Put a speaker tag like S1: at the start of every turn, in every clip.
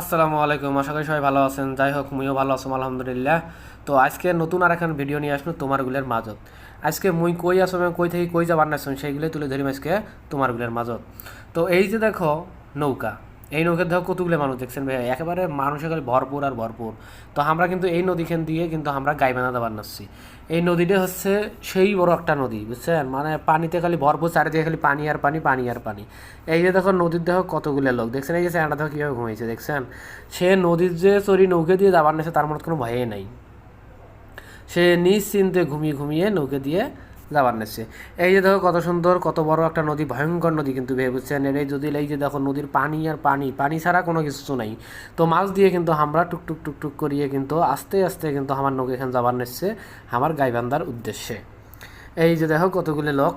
S1: আসসালামু আলাইকুম, আশা করি সবাই ভালো আছেন। যাই হোক, মুইও ভালো আছো, আলহামদুলিল্লাহ। তো আজকে নতুন আর এখন ভিডিও নিয়ে আসব তোমারগুলের মাজত। আজকে মুই কই আসো কই থেকে কই যাবার না সেইগুলো তুলে ধরিম আজকে তোমারগুলের মাজত। তো এই যে দেখো, নৌকা। এই নৌকার দেখো কতগুলো মানুষ দেখছেন ভাই একেবারে মানুষের ভরপুর আর ভরপুর। তো আমরা কিন্তু এই নদীখান দিয়ে কিন্তু আমরা গাইবানা দেবার নাচ্ছি। এই নদীটা হচ্ছে সেই বড় একটা নদী, বুঝছেন? মানে পানিতে খালি ভরপুর, চারিদিকে খালি পানি আর পানি পানি আর পানি। এই যে দেখো নদীর দেখো কতগুলো লোক, দেখছেন? এই যে স্যান্ডা দেখো কীভাবে ঘুমিয়েছে দেখছেন? সে নদীর যে চরি নৌকে দিয়ে যাবার নেছে তার মধ্যে কোনো ভয়ে নাই। সে নিশ্চিন্তে ঘুমিয়ে ঘুমিয়ে নৌকে দিয়ে যাবার নেছে। এই যে দেখো কত সুন্দর, কত বড় একটা নদী, ভয়ঙ্কর নদী কিন্তু ভেবে বুঝছেন এর এই যদি, এই যে দেখো নদীর পানি আর পানি পানি ছাড়া কোনো কিছু নাই। তো মাছ দিয়ে কিন্তু আমরা টুকটুক টুকটুক করিয়ে কিন্তু আস্তে আস্তে কিন্তু আমার নৌকে এখানে যাবার নেছে আমার গাইবান্ধার উদ্দেশ্যে। এই যে দেখো কতগুলি লোক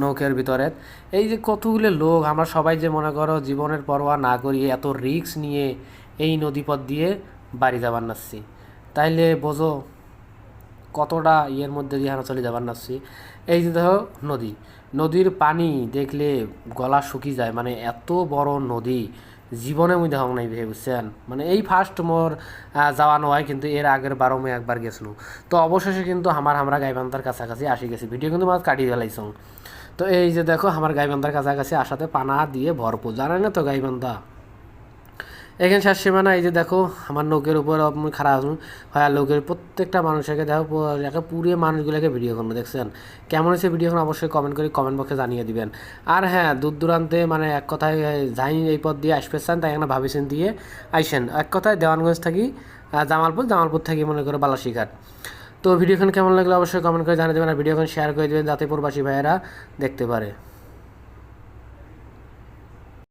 S1: নৌকের ভিতরে। এই যে কতগুলো লোক, আমরা সবাই যে মনে করো জীবনের পরোয়া না করিয়ে এত রিক্স নিয়ে এই নদীপথ দিয়ে বাড়ি যাবার নাচ্ছি তাইলে বোঝো কতটা ইয়ের মধ্যে দিয়ে আমরা চলে যাবার নাচ্ছি? এই যে দেখো, নদী। নদীর পানি দেখলে গলা শুকিয়ে যায় মানে এত বড় নদী। জীবনে মুই দেখাও নাই ভেবে বুঝছেন? মানে এই ফার্স্ট মোর যাওয়া নয়, কিন্তু এর আগের বারো মে একবার গেছিল। তো অবশেষে কিন্তু আমার আমরা গাইবান্ধার কাছাকাছি আসি গেছি। ভিডিও কিন্তু মাছ কাটিয়ে ফেলাইছং। তো এই যে দেখো, আমার গাইবান্ধার কাছাকাছি আসাতে পানা দিয়ে ভরপুর। জানেন না তো গাইবান্ধা? এখানে শেষ সীমানা, এই যে দেখো, আমার লোকের উপর খারাপ আছো। হয় লোকের প্রত্যেকটা মানুষকে দেখো একে পুরিয়ে মানুষগুলোকে ভিডিও করব, দেখছেন? কেমন হয়েছে ভিডিও অবশ্যই কমেন্ট করে কমেন্ট বক্সে জানিয়ে দিবেন। আর হ্যাঁ দূর দূরান্তে মানে এক কথায় যাই এই পথ দিয়ে আসবে চান তাই এখানে ভাবিছেন দিয়ে আইসেন। এক কথায় দেওয়ানগঞ্জ থাকি জামালপুর জামালপুর থাকি মনে করো বালাসিঘাট তো ভিডিওখান কেমন লাগল অবশ্যই কমেন্ট করে জানিয়ে দেবেন, আর ভিডিওখান শেয়ার করে দেবেন, যাতে প্রবাসী ভাইয়েরা দেখতে পারে।